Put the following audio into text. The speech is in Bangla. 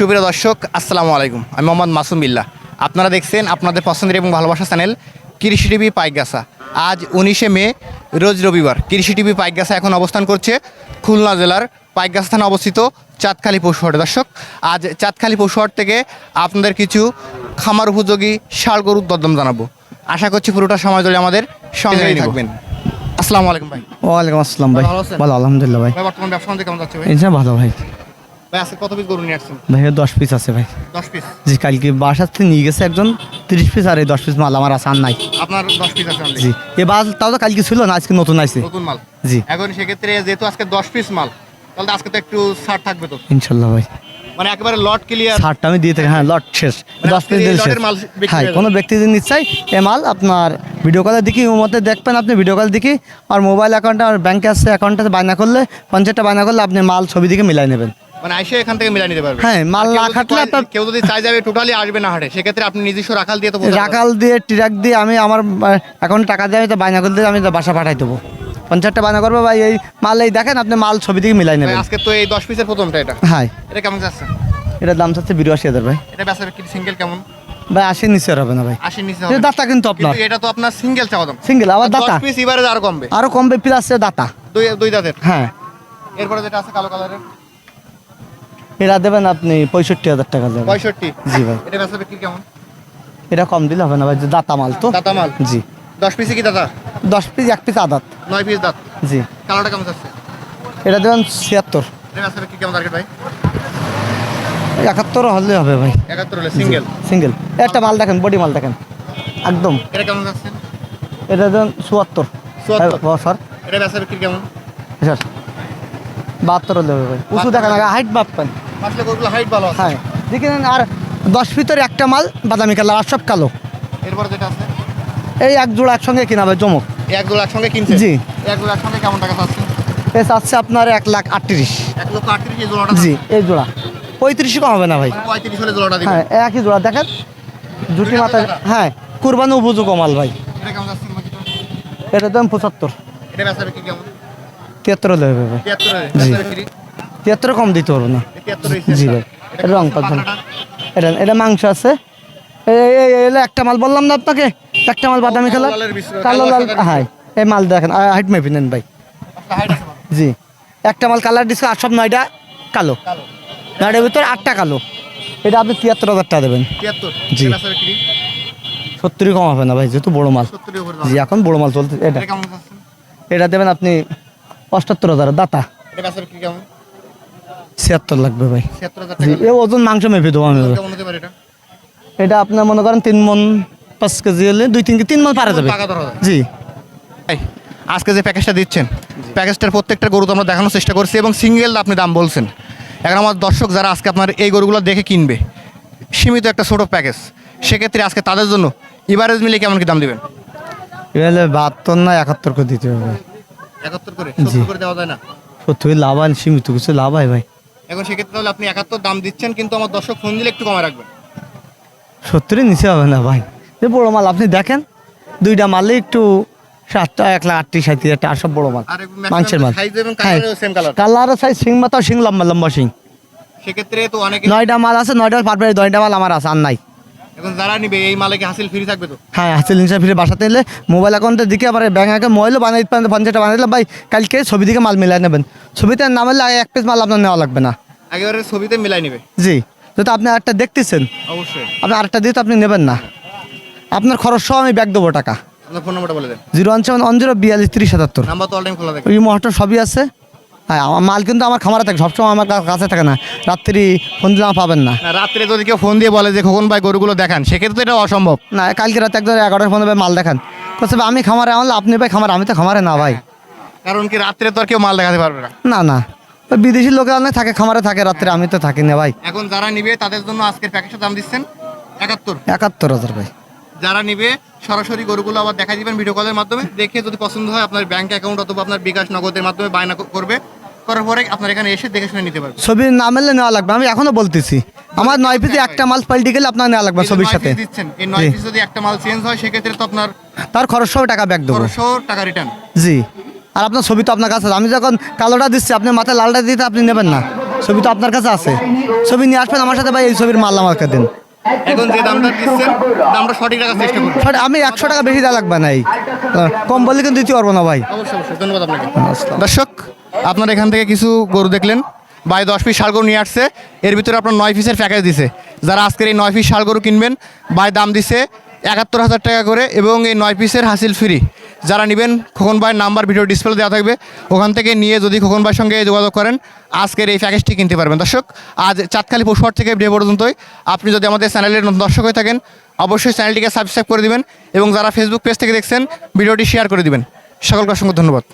সুপ্রিয় দর্শক আসসালামু আলাইকুম। আমি মোহাম্মদ মাসুম বিল্লাহ। আপনারা দেখছেন আপনাদের পছন্দের এবং ভালোবাসা চ্যানেল কৃষি টিভি পাইকগাছা। আজ উনিশে মে রোজ রবিবার। কৃষি টিভি পাইকগাছা এখন অবস্থান করছে খুলনা জেলার পাইকগাছা থানা অবস্থিত চাঁদখালি পশুহাটে দর্শক আজ চাঁদখালি পশুহাট থেকে আপনাদের কিছু খামার উপযোগী ষাড় গরুর দরদম জানাব। আশা করছি পুরোটা সময় ধরে আমাদের সঙ্গে থাকবেন। আসসালামু আলাইকুম ভাই। ওয়ালাইকুম আসসালাম ভাই। ভালো আলহামদুলিল্লাহ ভাই। বর্তমান ব্যবসা কেমন যাচ্ছে ভাই? ভালো ভাই। ভাই আজকে কত পিস গরু নিয়ে আসছেন? ভাই দশ পিস আছে ভাই। দশ পিস জি কালকে বাসার থেকে নিয়ে গেছে একজন তিরিশ পিস আর এই দশ পিস মাল আমার আছে আর নাই। আপনার দশ পিস আছে জি এ বাস তাও তো কালকে ছিল না আজকে নতুন আইছে। নতুন মাল? জি। এখন সেক্ষেত্রে যেহেতু আজকে দশ পিস মাল তাহলে আজকে তো একটু ছাড় থাকবে তো? ইনশাল্লাহ ভাই। মানে একেবারে লট ক্লিয়ার ষাটটা আমি দিয়ে থাকি হ্যাঁ লট শেষ। মানে দশ পিস দিলে শেষ। হ্যাঁ কোনো ব্যক্তি যদি নিশ্চয় এ মাল আপনার ভিডিও কলে দেখি ওর মধ্যে দেখবেন আপনি ভিডিও কল দেখি আর মোবাইল অ্যাকাউন্টে আর ব্যাংকে আসছে অ্যাকাউন্টে বায়না করলে পঞ্চায়েতটা বায়না করলে আপনি মাল ছবি দিকে মিলাই নেবেন। মানে আইসে এখান থেকে নিতে পারবে। হ্যাঁ, মাল না খাটলে আপনার- কেউ যদি চাই যাবে টোটালি আসবে না হাটে সেক্ষেত্রে আপনি নিজস্ব রাখাল দিয়ে তো রাখাল দিয়ে ট্রাক দিয়ে আমি আমার অ্যাকাউন্ট টাকা দিয়ে আমি তো বায়না করে দিয়ে আমি বাসা পাঠাই দেবো। পঞ্চায়েতটা বায়না করব ভাই এই মাল এই দেখেন আপনি মাল ছবি মিলাই নেবেন। আজকে তো এই দশ পিসের প্রথমটা এটা। হ্যাঁ। এটা কেমন যাচ্ছে? এটার দাম চাচ্ছে বিরাশি হাজার ভাই। এটা সিঙ্গেল কেমন? ভাই আশি নিচে হবে না ভাই। আশি নিচে এটা হবে দাতা কিন্তু আপনার। এটা তো আপনার সিঙ্গেল চাওয়া দাম। সিঙ্গেল আবার দাতা। পিস এবারে আরও কমবে। আরও কমবে প্লাস দাতা। দুই দুই দাঁতের। হ্যাঁ। এরপরে যেটা আছে কালো কালারের এটা দেবেন আপনি পঁয়ষট্টি হাজার টাকা দেবেন। পঁয়ষট্টি? জি ভাই। এটা বেচা বিক্রি কেমন? এটা কম দিলে হবে না ভাই দাতা মাল তো। দাতা মাল? জি। দশ পিসে কি দাদা দশ পিস এক পিস আদাত। নয় পিস দাঁত? জি। কালারটা কেমন যাচ্ছে? এটা দেবেন ছিয়াত্তর। এটা বেচা বিক্রি কেমন টার্গেট ভাই? একাত্তর হলে হবে ভাই। একাত্তর হলে সিঙ্গেল সিঙ্গেল একটা মাল দেখেন বডি মাল দেখেন। একদম। এটা কেমন যাচ্ছে? এটা দেন চুয়াত্তর। চুয়াত্তর? হ্যাঁ, স্যার। এটা বেচা বিক্রি কেমন? স্যার বাহাত্তর হলে হবে ভাই। উঁচু দেখেন হাইট মাপবেন আসলে গরুগুলো হাইট ভালো আছে। হ্যাঁ দেখেন আর দশ ভিতরে একটা মাল বাদামি কালার আর সব কালো। এরপরে যেটা আছে? এই এক জোড়া একসঙ্গে কিনা ভাই জমক। এক দুটো একসঙ্গে কিনছে? জি। এক দুটো একসঙ্গে কেমন টাকা চাচ্ছে আপনার এক লাখ আটত্রিশ। এক লক্ষ আটত্রিশ এই জোড়াটা? জি এই জোড়া। পঁয়ত্রিশ কম হবে না ভাই। পঁয়ত্রিশ হলে জোড়াটা হ্যাঁ একই জোড়া। দেখেন জুটি মাথা হ্যাঁ কুরবানি উপযোগ মাল ভাই। এটা দাম পঁচাত্তর। এটা বেচা বিক্রি কেমন? তিয়াত্তর হলে হবে ভাই। তিয়াত্তর কম দিতে পারব না। জি ভাই রং পাতলাটা? এটা এটা মাংস আছে। এই একটা মাল বললাম না আপনাকে? একটা মাল বাদামি লালের কালো লাল হ্যাঁ এই মাল দেখেন হাইট মেপে নেন ভাই? জি একটা মাল কালার ডিসকে আর সব নয়টা কালো। কালো। নয়টার ভিতরে আটটা কালো। এটা আপনি তিয়াত্তর হাজার টাকা দেবেন। জি। সত্তরই কম হবে না ভাই যেহেতু বড় মাল। জি এখন বড় মাল চলছে এটা। এটা এটা দেবেন আপনি অষ্টাত্তর হাজার দাতা এটা বেচা বিক্রি কেমন ছিয়াত্তর লাগবে ভাই। এ ওজন মাংস মেপে দেবো আমি। এটা? আপনার মনে করেন তিন মন পাঁচ কেজি হলে দুই তিন তিন মন পারা যাবে। জি। আজকে যে প্যাকেজটা দিচ্ছেন প্যাকেজটার প্রত্যেকটা গরু তো আমরা দেখানোর চেষ্টা করছি এবং সিঙ্গেল আপনি দাম বলছেন। এখন আমার দর্শক যারা আজকে আপনার এই গরুগুলো দেখে কিনবে সীমিত একটা ছোট প্যাকেজ সেক্ষেত্রে আজকে তাদের জন্য ইভারেজ মিলে কেমন কি দাম দিবেন? এবারে বাহাত্তর না একাত্তর করে দিতে হবে। একাত্তর করে? জি। করে দেওয়া যায় না? সত্যি লাভ হয় সীমিত কিছু লাভ হয় ভাই। এখন সেক্ষেত্রে তাহলে আপনি একাত্তর দাম দিচ্ছেন কিন্তু আমার দর্শক ফোন দিলে একটু কমে রাখবেন। সত্যি নিচে হবে না ভাই। যে বড় মাল আপনি দেখেন দুইটা মালে একটু সাতটা এক লাখ আটত্রিশ সাঁত্রিশ একটা আর সব বড় মাল। মাংসের মাল। এবং হ্যাঁ। কালারও সাইজ সিং মাথা সিং লম্বা লম্বা সিং। সেক্ষেত্রে তো অনেক নয়টা মাল আছে নয়টা পারবে নয়টা মাল আমার আছে আর নাই। এখন যারা নিবে এই মালে কি হাসিল ফ্রি থাকবে তো? হ্যাঁ হাসিল ইনসা ফিরে বাসাতে এলে মোবাইল অ্যাকাউন্টের দিকে আবার ব্যাঙ্ক অ্যাকাউন্ট মোবাইলও বানিয়ে দিতে পারেন বানিয়ে দিলাম ভাই কালকে ছবি দিকে মাল মিলাই নেবেন। ছবিতে না মারলে এক পিস মাল আপনার নেওয়া লাগবে না। একেবারে ছবিতে মিলাই নিবে? জি যেহেতু আপনি আরেকটা দেখতেছেন। অবশ্যই। আপনি আরেকটা দিয়ে তো আপনি নেবেন না। আপনার খরচ সহ আমি ব্যাগ দেবো টাকা। আপনার ফোন নাম্বারটা বলে দেন। Zero one seven one zero বিয়াল্লিশ তিরিশ সাতাত্তর। নাম্বার তো অল টাইম খোলা থাকে। ওই মহটার সবই আছে। মাল কিন্তু আমার খামারে থাকে সবসময় আমার কাছে থাকে না। রাত্রি ফোন দিলে পাবেন না। রাত্রে যদি কেউ ফোন দিয়ে বলে যে খোকন ভাই গরুগুলো দেখান সেক্ষেত্রে তো এটা অসম্ভব। না কালকে রাতে একদম এগারোটার ফোন মাল দেখান। বলছে আমি খামারে আনলে আপনি ভাই খামারে আমি তো খামারে না ভাই। কারণ কি রাত্রে তো আর কেউ মাল দেখাতে পারবে না। না না। বিদেশি লোকে আনলে থাকে খামারে থাকে রাত্রে আমি তো থাকি না ভাই। এখন যারা নিবে তাদের জন্য আজকের প্যাকেজের দাম দিচ্ছেন একাত্তর। একাত্তর হাজার ভাই। যারা নিবে সরাসরি গরুগুলো আবার দেখা দিবেন ভিডিও কলের মাধ্যমে। দেখে যদি পছন্দ হয় আপনার ব্যাংক অ্যাকাউন্ট অথবা আপনার বিকাশ নগদের মাধ্যমে বায়না করবে। করার পরে আপনার এখানে এসে দেখে শুনে নিতে পারবে ছবি না মেললে নেওয়া লাগবে আমি এখনও বলতেছি। আমার নয় পিসে একটা মাল পাল্টি গেলে আপনার নেওয়া লাগবে ছবির সাথে। দিচ্ছেন এই নয়। পিস যদি একটা মাল চেঞ্জ হয় সেক্ষেত্রে তো আপনার তার খরচ সহ টাকা ব্যাগ দেবো। খরচশো টাকা রিটার্ন জি। আর আপনার ছবি তো আপনার কাছে আছে। আমি যখন কালোটা দিচ্ছি আপনি মাথায় লালটা দিতে আপনি নেবেন না। ছবি তো আপনার কাছে আছে। ছবি নিয়ে আসবেন আমার সাথে ভাই এই ছবির মাল আমাকে দিন। এখন যে দামটা দিচ্ছেন দামটা সঠিক রাখার চেষ্টা করুন। আমি একশো টাকা বেশি দেওয়া লাগবে না এই। কম বললে কিন্তু দিতে পারব না ভাই। অবশ্যই অবশ্যই। ধন্যবাদ আপনাকে। দর্শক আপনারা এখান থেকে কিছু গরু দেখলেন? বাই দশ পিস ষাড় গরু নিয়ে আসছে। এর ভিতরে আপনার নয় পিসের প্যাকেজ দিছে। যারা আজকের এই নয় পিস ষাড় গরু কিনবেন বাই দাম দিছে একাত্তর হাজার টাকা করে এবং এই নয় পিসের হাসিল ফ্রি যারা নেবেন, খোকন ভাইয়ের নাম্বার ভিডিও ডিসপ্লে দেওয়া থাকবে। ওখান থেকে নিয়ে যদি খোকন ভাইয়ের সঙ্গে যোগাযোগ করেন, আজকের এই প্যাকেজটি কিনতে পারবেন। দর্শক, আজ চাঁদখালি পশুহাট থেকে ভিডিও পর্যন্তই। আপনি যদি আমাদের চ্যানেলের দর্শক হয়ে থাকেন, অবশ্যই চ্যানেলটিকে সাবস্ক্রাইব করে দিবেন এবং যারা ফেসবুক পেজ থেকে দেখছেন, ভিডিওটি শেয়ার করে দিবেন। সকলকে অসংখ্য ধন্যবাদ।